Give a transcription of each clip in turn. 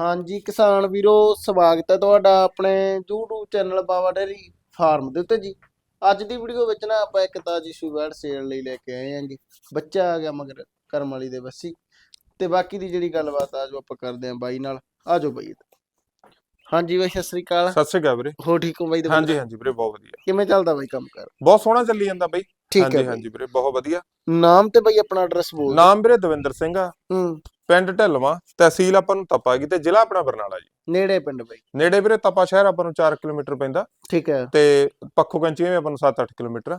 ਹਾਂਜੀ ਕਿਸਾਨ ਵੀਰੋ ਸਵਾਗਤ ਹੈ ਤੁਹਾਡਾ ਆਪਣੇ YouTube channel Bawa dairy farm ਦੇ ਉੱਤੇ ਜੀ। ਅੱਜ ਦੀ ਵੀਡੀਓ ਵਿੱਚ ਨਾ ਆਪਾਂ ਇੱਕ ਤਾਜੀ ਸੂਬੈਡ ਸੇਲ ਲਈ ਲੈ ਕੇ ਆਏ ਹਾਂਗੇ। ਬੱਚਾ ਆ ਗਿਆ ਮਗਰ ਕਰਮ ਵਾਲੀ ਦੇ ਬੱਸੀ। ਤੇ ਬਾਕੀ ਦੀ ਜਿਹੜੀ ਗੱਲਬਾਤ ਆ ਜੋ ਆਪਾਂ ਕਰਦੇ ਆਂ ਬਾਈ ਨਾਲ। ਆਜੋ ਬਾਈ ਹਾਂਜੀ ਬਾਈ ਸਤਿ ਸ੍ਰੀ ਅਕਾਲ। ਸਤਿ ਸ਼੍ਰੀ ਅਕਾਲ ਵੀਰੇ। ਹੋ ਠੀਕ ਹੋ ਬਾਈ ਹਾਂਜੀ ਹਾਂਜੀ ਵੀਰੇ ਬਹੁਤ ਵਧੀਆ। ਕਿਵੇਂ ਚੱਲਦਾ ਬਾਈ ਕੰਮ ਕਰ? ਬਹੁਤ ਸੋਹਣਾ ਚੱਲੀ ਜਾਂਦਾ ਬਈ। ਠੀਕ ਹੈ ਹਾਂਜੀ ਵੀਰੇ ਬਹੁਤ ਵਧੀਆ। ਨਾਮ ਤੇ ਬਾਈ ਆਪਣਾ ਐਡਰੈਸ ਬੋਲ। ਨਾਮ ਵੀਰੇ ਦਵਿੰਦਰ ਸਿੰਘ ਆ। ਹੂੰ। ਪਿੰਡ ਢਿਲਵਾ ਤਹਿਸੀਲ ਆਪਾਂ ਨੂੰ ਤਪਾ ਗਈ ਤੇ ਜ਼ਿਲ੍ਹਾ ਆਪਣਾ ਬਰਨਾਲਾ ਜੀ। ਨੇੜੇ ਪਿੰਡ ਬਾਈ। ਨੇੜੇ ਵੀਰੇ ਤਪਾ ਸ਼ਹਿਰ ਆਪਾਂ ਨੂੰ 4 ਕਿਲੋਮੀਟਰ ਪੈਂਦਾ। ਠੀਕ ਹੈ। ਤੇ ਪੱਖੋ ਕੰਚੀਆਂ ਵੀ ਆਪਾਂ ਨੂੰ 7-8 ਕਿਲੋਮੀਟਰ।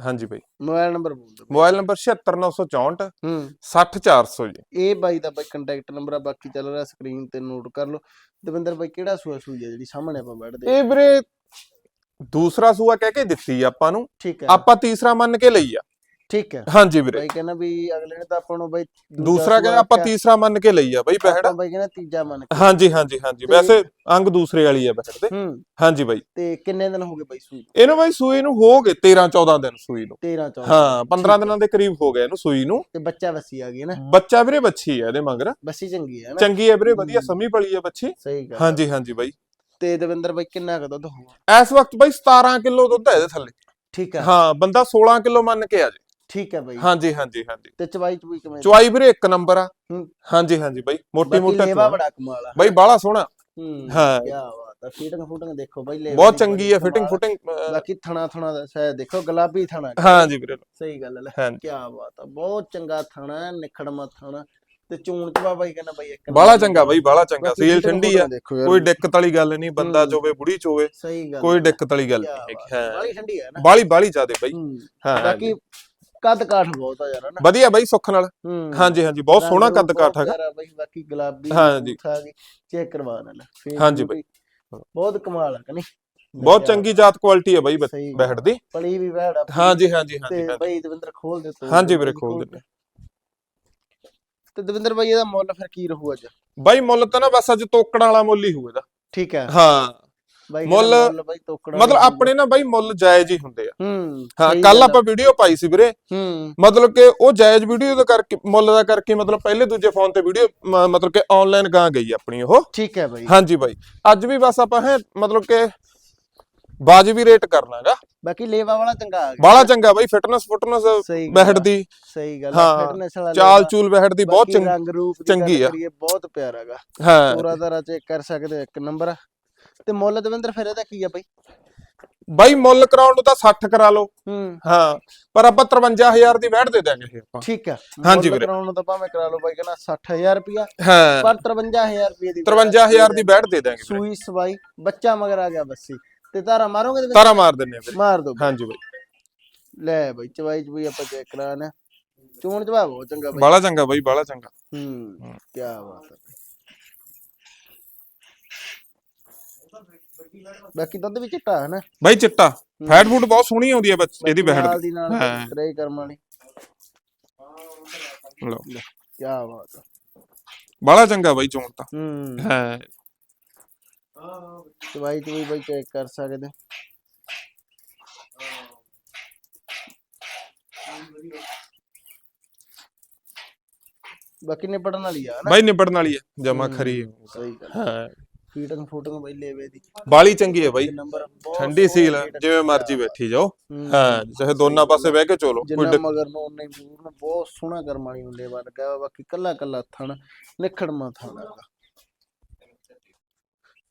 ਹਾਂਜੀ ਬਈ। ਮੋਬਾਈਲ ਨੰਬਰ ਬੋਲ ਦਿਓ ਮੋਬਾਈਲ ਨੰਬਰ 76964 ਹੂੰ। 60400 ਜੀ। ਇਹ ਬਾਈ ਦਾ ਬਾਈ ਕੰਟੈਕਟ ਨੰਬਰ ਆ ਬਾਕੀ ਚੱਲ ਰਿਹਾ ਸਕਰੀਨ ਤੇ ਨੋਟ ਕਰ ਲਓ। ਦਵਿੰਦਰ ਬਾਈ ਕਿਹੜਾ ਸੂਆ ਸੂਈ ਜਿਹੜੀ ਸਾਹਮਣੇ ਆਪਾਂ ਬੈਠਦੇ ਇਹ ਵੀਰੇ ਦੂਸਰਾ ਸੂਆ ਕਹਿ ਕੇ ਦਿੱਤੀ ਆ ਆਪਾਂ ਨੂੰ ਠੀਕ ਹੈ। ਆਪਾਂ ਤੀਸਰਾ ਮੰਨ ਕੇ ਲਈ ਆ। ਠੀਕ ਹੈ। ਹਾਂਜੀ ਵੀਰੇ। ਬਾਈ ਕਹਿੰਦਾ ਵੀ ਅਗਲੇ ਨੇ ਤਾਂ ਆਪਾਂ ਨੂੰ ਬਾਈ ਦੂਸਰਾ ਕਹਿੰਦਾ ਆਪਾਂ ਤੀਸਰਾ ਮੰਨ ਕੇ ਲਈ ਆ ਬਈ ਬਹਿੜ ਬਾਈ ਕਹਿੰਦਾ ਤੀਜਾ ਮੰਨ ਕੇ। ਹਾਂਜੀ ਹਾਂਜੀ ਹਾਂਜੀ। ਵੈਸੇ ਅੰਗ ਦੂਸਰੇ ਵਾਲੀ ਆ ਬਹਿੜ ਦੇ। ਹੂੰ। ਹਾਂਜੀ ਬਾਈ। ਤੇ ਕਿੰਨੇ ਦਿਨ ਹੋ ਗਏ ਬਾਈ ਸੂਈ ਇਹਨੂੰ ਬਾਈ ਸੂਈ ਨੂੰ ਹੋ ਗਏ 13 14 ਦਿਨ ਸੂਈ ਨੂੰ। 13 14 ਹਾਂ 15 ਦਿਨਾਂ ਦੇ ਕਰੀਬ ਹੋ ਗਏ ਇਹਨੂੰ ਸੂਈ ਨੂੰ। ਤੇ ਬੱਚਾ ਵਸੀ ਆ ਗਈ ਨਾ? ਬੱਚਾ ਵੀਰੇ ਬੱਚੀ ਹੈ ਇਹਦੇ ਮਗਰ। ਬੱਸੀ ਚੰਗੀ ਹੈ ਨਾ? ਚੰਗੀ ਹੈ ਵੀਰੇ ਵਧੀਆ। ਸਮੀ ਪਲੀ ਹੈ ਬੱਚੀ ਸਹੀ ਗੱਲ ਹਾਂਜੀ ਹਾਂਜੀ ਬਾਈ। ਤੇ ਦਵਿੰਦਰ ਬਾਈ ਕਿੰਨਾ ਕੁ ਦੁੱਧ ਹੋਊਗਾ? ਇਸ ਵਕਤ ਬਾਈ 17 ਕਿਲੋ ਦੁੱਧ ਹੈ ਇਹਦੇ ਥੱਲੇ। ਠੀਕ ਹੈ। ਹਾਂ ਬੰਦਾ 16 ਕਿਲੋ ਮੰਨ ਕੇ ਆ ਜੇ। ਠੀਕ ਹੈ ਬਾਈ। ਹਾਂਜੀ ਹਾਂਜੀ ਹਾਂਜੀ। ਤੇ ਚਵਾਈ ਚੁਈ ਕਿਵੇਂ? ਚੁਆਈ ਵੀਰੇ ਇੱਕ ਨੰਬਰ ਆ। ਹੂੰ। ਹਾਂਜੀ ਹਾਂਜੀ ਬਾਈ ਮੋਟੀ ਬਾਕੀ ਮੋਟੀ ਲੇਵਾ ਬੜਾ ਕਮਾਲ ਆ। ਬਾਈ ਬਾਹਲਾ ਸੋਹਣਾ। ਹੂੰ ਹਾਂ। ਕੀ ਬਾਤ ਆ। ਫੀਟਿੰਗ ਫੂਟਿੰਗ ਦੇਖੋ ਬਾਈ ਲੇਵਾ ਬਹੁਤ ਦੀ ਚੰਗੀ ਬੜੀ ਹੈ ਫਿਟਿੰਗ ਕਮਾਲ ਆ। ਫੁਟਿੰਗ ਬਾਕੀ ਥਣਾ ਥਣਾ ਦਾ ਸ਼ਾਇਦ ਦੇਖੋ ਗੁਲਾਬੀ ਥਣਾ। ਹਾਂਜੀ ਵੀਰੇ। ਸਹੀ ਗੱਲ ਹੈ ਹਾਂਜੀ। ਕੀ ਬਾਤ ਆ। ਬਹੁਤ ਚੰਗਾ ਥਣਾ ਹੈ ਨਿਖੜਮਾ ਥਣਾ। ਤੇ ਚੂਣ ਚਵਾ ਬਾਈ ਕਹਿੰਦਾ ਬਾਈ ਇੱਕ ਨੰਬਰ ਚੰਗਾ ਬਾਈ ਬਾਹਲਾ ਚੰਗਾ। ਸੀਲ ਠੰਡੀ ਆ। ਕੋਈ ਦਿੱਕਤ ਵਾਲੀ ਗੱਲ ਨਹੀਂ ਬੰਦਾ। ਚੋਵੇ ਬੁੜੀ ਚੋਵੇ ਸਹੀ ਗੱਲ ਕੋਈ। ਦਿੱਕਤ ਵਾਲੀ ਗੱਲ ਨਹੀਂ। ਆ, ਹਾਂ। ਬਾਹਲੀ ਠੰਡੀ ਹੈ ਨਾ। ਬਾਲੀ ਬਾਲੀ ਜ਼ਿਆਦੇ ਬਾਈ। ਹੂੰ। ਬਾਕੀ ਕੱਦ ਕਾਠ ਬਹੁਤ ਆ ਯਾਰ ਨਾ। ਵਧੀਆ ਬਾਈ ਸੁੱਖ ਨਾਲ। ਹਾਂਜੀ ਹਾਂਜੀ ਬਹੁਤ ਸੋਹਣਾ ਕੱਦ ਕਾਠ ਹੈਗਾ। ਬਾਈ ਬਾਕੀ ਗੁਲਾਬੀ ਹਾਂਜੀ। ਚੈੱਕ ਕਰਵਾ ਲੈ ਫੇਰ ਹਾਂਜੀ ਵੀ ਬਹੁਤ ਕਮਾਲ ਆ ਕਨੀ ਬਹੁਤ ਚੰਗੀ ਜਾਤ ਕੁਆਲਿਟੀ ਹੈ ਬਾਈ ਸਹੀ ਗੱਲ ਬਹਿੜ ਦੀ। ਪਲੀ ਵੀ ਵਹਿੜ ਆ ਪਲੀ। ਹਾਂਜੀ ਹਾਂਜੀ ਹਾਂਜੀ। ਬਾਈ ਦਵਿੰਦਰ ਖੋਲ ਦੇ ਤੂੰ ਹਾਂਜੀ ਵੀਰੇ ਖੋਲ ਦਿੰਦੇ ਤੇ ਦਵਿੰਦਰ ਬਾਈ ਇਹਦਾ ਮੁੱਲ ਫਿਰ ਕੀ ਰਹੂ ਅੱਜ? ਬਾਈ ਮੁੱਲ ਤਾਂ ਨਾ ਬਸ ਅੱਜ ਤੋਕੜ ਵਾਲਾ ਮੁੱਲ ਹੀ ਹੋਊ ਇਹਦਾ। ਠੀਕ ਹੈ। ਹਾਂ। ਬਾਈ ਮੁੱਲ- ਬਾਈ ਤੋਕੜਾ ਮਤਲਬ ਆਪਣੇ ਨਾ ਬਾਈ ਮੁੱਲ ਜਾਇਜ਼ ਹੀ ਹੁੰਦੇ ਆ। ਹੂੰ ਕੱਲ। ਆਪਾਂ ਵੀਡੀਓ ਪਾਈ ਸੀ ਵੀਰੇ। ਹੂੰ। ਮਤਲਬ ਕਿ ਉਹ ਜਾਇਜ਼ ਵੀਡੀਓ ਦਾ ਕਰਕੇ ਮੁੱਲ ਦਾ ਕਰਕੇ ਮਤਲਬ ਪਹਿਲੇ ਦੂਜੇ ਫੋਨ ਤੇ ਵੀਡੀਓ ਮਤਲਬ ਕਿ ਆਨਲਾਈਨ ਗਾਂ ਗਈ ਆਪਣੀ ਉਹ। ਠੀਕ ਹੈ ਬਾਈ। ਹਾਂਜੀ ਬਾਈ। ਅੱਜ ਵੀ ਬਸ ਆਪਾਂ ਹੈ ਮਤਲਬ ਕਿ ਵਾਜਬੀ ਰੇਟ ਕਰਨਾਗਾ। ਬਾਕੀ ਲੇਵਾ ਵਾਲਾ ਚੰਗਾ ਆ ਗਿਆ। ਬਾਲਾ ਚੰਗਾ ਬਾਈ ਫਿਟਨੈਸ ਫੁਟਨੈਸ ਸਹੀ ਗੱਲ ਬਹਿੜ ਆ, ਦੀ ਸਹੀ ਗੱਲ ਹਾਂ, ਫਿਟਨੈਸ ਵਾਲਾ ਚਾਲ। ਚੂਲ ਬਹਿੜ ਦੀ ਬਹੁਤ ਚੰਗੀ ਰੰਗ ਰੂਪ ਚੰਗੀ ਆ। ਬਹੁਤ ਪਿਆਰਾ ਹੈਗਾ ਹਾਂ। ਪੂਰਾ ਦਾਰਾ ਚੈੱਕ ਕਰ ਸਕਦੇ ਇੱਕ ਨੰਬਰ ਤੇ ਮੁੱਲ ਦਵਿੰਦਰ ਫਿਰ ਇਹਦਾ ਕੀ ਆ ਬਾਈ? ਬਾਈ ਮੁੱਲ ਕਰਾਉਣ ਨੂੰ ਤਾਂ 60 ਕਰਾ ਲਓ। ਹੂੰ। ਪਰ ਆਪਾਂ 53000 ਦੀ ਵਹਿੜ ਦੇ ਦਾਂਗੇ ਇਹ ਆਪਾਂ। ਠੀਕ ਆ। ਹਾਂਜੀ ਵੀਰੇ। ਕਰਾਉਣ ਨੂੰ ਤਾਂ ਭਾਵੇਂ ਕਰਾ ਲਓ ਬਾਈ ਕਹਿੰਦਾ 60000 ਰੁਪਿਆ ਹਾਂ। ਪਰ 53000 ਰੁਪਏ ਦੀ 53000 ਦੀ ਵਹਿੜ ਦੇ ਦਾਂਗੇ। ਸੂਈ ਸਵਾਈ ਬੱਚਾ ਮਗਰ ਆ ਗਿਆ ਬੱਸੀ। ਤੇ ਤਾਰਾ ਮਾਰੋਗੇ ਦਵਿੰਦਰ? ਤਾਰਾ ਮਾਰ ਦਿੰਨੇ ਆ ਵੀਰੇ ਮਾਰ ਦੋ। ਹਾਂਜੀ ਬਾਈ। ਲੈ ਬਾਈ ਚਵਾਈ ਚਵਾਈ ਆਪਾਂ ਚੈੱਕ ਕਰਾਣਾ ਚੋਣ ਜਵਾਬ ਬਹੁਤ ਚੰਗਾ ਬਾਈ। ਬਾਲਾ ਚੰਗਾ ਬਾਈ ਬਾਲਾ ਚੰਗਾ। ਹੂੰ ਕੀ ਬਾਤ ਹੈ ਬਾਕੀ ਦੁੱਧ ਵੀ ਚਿੱਟਾ ਹੈ ਨਾ? ਬਾਈ ਚਿੱਟਾ। ਫੈਟ ਫੂਡ ਬਹੁਤ ਸੋਹਣੀ ਆਉਂਦੀ ਹੈ ਬੱਚ- ਇਹਦੀ ਬਹਿੜ ਨਾਲ ਦੀ ਨਾਲ ਹਾਂ। ਟਰੇ ਕਰਮ ਵਾਲੀ। ਲਓ। ਕੀ ਬਾਤ ਹੈ ਬਾਲਾ ਚੰਗਾ ਬਾਈ ਚੋਣ ਤਾਂ। ਹੂੰ। ਹਾਂ। ਚਵਾਈ ਚਵਾਈ ਬਾਈ ਚੈੱਕ ਕਰ ਸਕਦੇ ਬਾਕੀ ਨਿਪੜਨ ਵਾਲੀ ਆ ਨਾ ਬਾਈ ਨਿਬੜਨ ਵਾਲੀ ਹੈ ਜਮਾ। ਖਰੀ ਹੈ। ਸਹੀ ਗੱਲ ਹਾਂ ਫੀਟਿੰਗ ਫੂਟਿੰਗ ਬਾਈ ਲੇਵੇ ਦੀ ਬਾਲੀ ਚੰਗੀ ਹੈ ਬਾਈ ਨੰਬਰ ਬਹੁਤ ਠੰਡੀ ਸੀਲ ਜਿਵੇਂ ਆ। ਮਰਜ਼ੀ ਬੈਠੀ ਜਾਓ ਹੂੰ। ਹਾਂ ਚਾਹੇ ਦੋਨਾਂ ਪਾਸੇ ਬਹਿ ਕੇ ਚੋਲੋ ਕੋਈ ਜਿੰਨਾ ਦਿੱਕ- ਮਗਰ ਨੂੰ ਉਹਨੇ ਮੂਰ ਨੂੰ ਬਹੁਤ ਸੋਹਣਾ ਕਰਮਾਣੀ ਨੂੰ ਲੇਵਾ ਲੱਗਾ ਵਾ, ਬਾਕੀ ਕੱਲਾ ਕੱਲਾ ਥਣ ਨਿਖੜਮਾ ਥਣ ਹੈਗਾ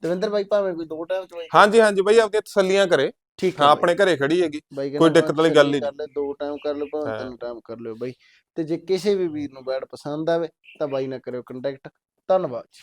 ਦਵਿੰਦਰ ਬਾਈ ਭਾਵੇਂ ਕੋਈ ਦੋ ਟਾਈਮ ਚੋਈ ਹਾਂਜੀ ਹਾਂਜੀ ਬਾਈ ਆਪਦੀਆਂ ਤਸੱਲੀਆਂ ਕਰੇ। ਠੀਕ ਹਾਂ ਆਪਣੇ ਘਰੇ ਖੜੀ ਹੈਗੀ। ਬਾਈ ਕੋਈ ਦਿੱਕਤ ਵਾਲੀ ਗੱਲ ਹੀ ਕਰ ਲੈ ਦੋ ਟਾਈਮ ਕਰ ਲਓ ਭਾਵੇਂ। ਤਿੰਨ ਟਾਈਮ ਕਰ ਲਿਓ ਬਾਈ। ਤੇ ਜੇ ਕਿਸੇ ਵੀ ਵੀਰ ਨੂੰ ਬੈਡ ਪਸੰਦ ਆਵੇ ਤਾਂ ਬਾਈ ਨਾਲ ਕਰਿਓ ਕੰਟੈਕਟ ਧੰਨਵਾਦ ਜੀ।